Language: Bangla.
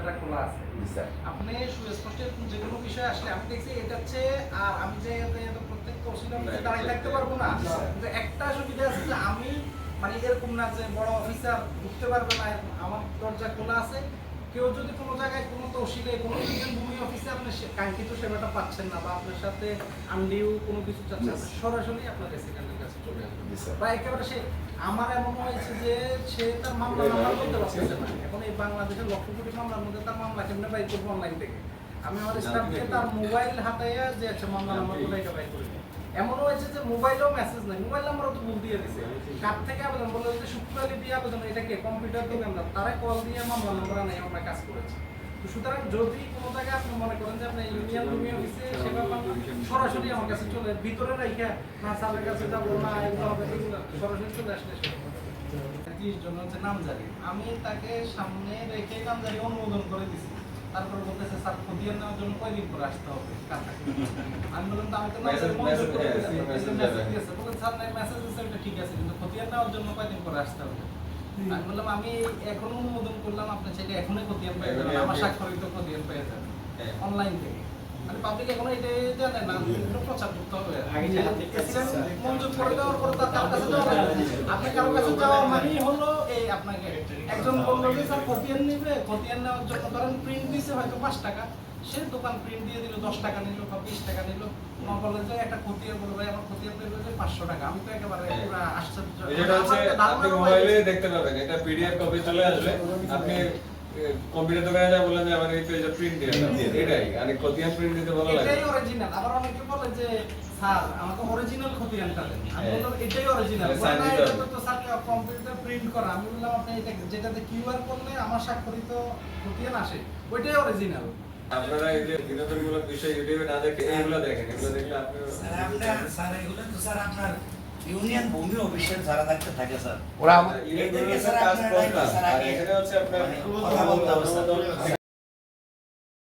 দরজাটা খোলা আছে। আপনি সুস্পষ্ট যে কোনো বিষয় আসলে আমি দেখছি এটা হচ্ছে আর আমি যে প্রত্যেক যে দাঁড়িয়ে থাকতে পারব না একটা সুবিধা আছে যে আমি মানে এরকম না যে বড় অফিসার ঢুকতে পারবে না আমার দরজা খোলা আছে কেউ যদি কোনো জায়গায় কোনো তহসিলে কোনো ভূমি অফিসে আপনি কাঙ্ক্ষিত সেবাটা পাচ্ছেন না বা আপনার সাথে আন্ডিও কোনো কিছু চাচ্ছেন সরাসরি আপনার রেসিডেন্টের কাছে চলে আসবে বা একেবারে সে আমার এমন হয়েছে যে সে তার মামলা নাম্বার বলতে পারতেছে না। এখন এই বাংলাদেশের লক্ষ কোটি মামলার মধ্যে তার মামলা কেমনে বাইর করব অনলাইন থেকে? আমি আমার স্টাফকে তার মোবাইল হাতাইয়া যে আচ্ছা মামলা নাম্বার এটা বাইর করে এমন হয়েছে যে মোবাইলেও মেসেজ নাই। মোবাইল নাম্বারও তো ভুল দিয়ে দিছে। কার থেকে আবেদন বলল যে দিয়ে আবেদন কম্পিউটার দোকান না তারা কল দিয়ে আমরা কাজ করেছি। তো সুতরাং যদি কোনো জায়গায় আপনি মনে করেন যে ইউনিয়ন অফিসে সেবা পান সরাসরি আমার কাছে চলে, ভিতরে রাইখা, না স্যারের কাছে যাব, না এগুলো হবে সরাসরি চলে আসলে তিরিশ জন হচ্ছে নামজারি। আমি তাকে সামনে রেখে নামজারি অনুমোদন করে দিছি। তারপর বলতেছে স্যার খতিয়ান নেওয়ার জন্য কয়দিন পরে আসতে হবে? আমি বললাম তো আমি তো। বললেন, স্যার নাই মেসেজ আছে এটা ঠিক আছে কিন্তু খতিয়ান নেওয়ার জন্য কয়দিন পরে আসতে হবে? আমি বললাম আমি এখনও অনুমোদন করলাম আপনার চাইলে এখনই খতিয়ান পাই যাবেন আমার স্বাক্ষরিত খতিয়ান পেয়ে যাবেন হ্যাঁ। অনলাইন থেকে। পাবলিক এখন এটা জানে না প্রচার করতে হবে। আগে যে জানা ঠিক আছে, president স্যার। মঞ্জুর করে দেওয়ার পরে তার কাছে যাওয়া আপনি কারও কাছে যাওয়া মানেই হলো এই আপনাকে একজন বলল যে স্যার খতিয়ান নিবে খতিয়ান নেওয়ার জন্য ধরেন প্রিন্ট দিছে হয়তো পাঁচ টাকা। সে দোকান প্রিন্ট দিয়ে দিল দশ টাকা নিল বা বিশ টাকা নিল। বললেন যে একটা খতিয়ান বলব ভাই আমার খতিয়ান পেয়ে যে পাঁচশো টাকা। আমি তো একেবারে হ্যাঁ। আশ্চর্য। যেটা হচ্ছে আপনি মোবাইলে দেখতে পাবেন এটা পিডিএফ কপি চলে আসবে। আপনি কম্পিউটার দোকানে যা বললেন যে আমার এই পেজে প্রিন্ট দিয়ে। দাও Print দিয়ে। দাও। এটাই আর খতিয়ান প্রিন্ট দিতে ভালো লাগে। এটাই অরিজিনাল আবার অনেকে বলে যে স্যার আমাকে অরিজিনাল খতিয়ানটা দেন আমি। বললাম এটাই অরিজিনাল তাহলে বলে sign না দিতে এটা তো স্যার কম্পিউটার প্রিন্ট করা। আমি বললাম আপনি এটা যেটাতে কিউআর করলে আমার স্বাক্ষরিত খতিয়ান আসে। ওইটাই অরিজিনাল আপনারা এই যে বিনোদনমূলক বিষয় ইউটিউবে না দেখে এইগুলো দেখেন। এগুলো দেখলে আপনি স্যার আপনার স্যার এগুলো তো স্যার আপনার ইউনিয়ন ভূমি অফিসের যারা থাকতে থাকে স্যার ওরা এদেরকে স্যার আপনারা স্যার আগে এখানে হচ্ছে আপনার কথা বলতে হবে, স্যার। অনুমোদন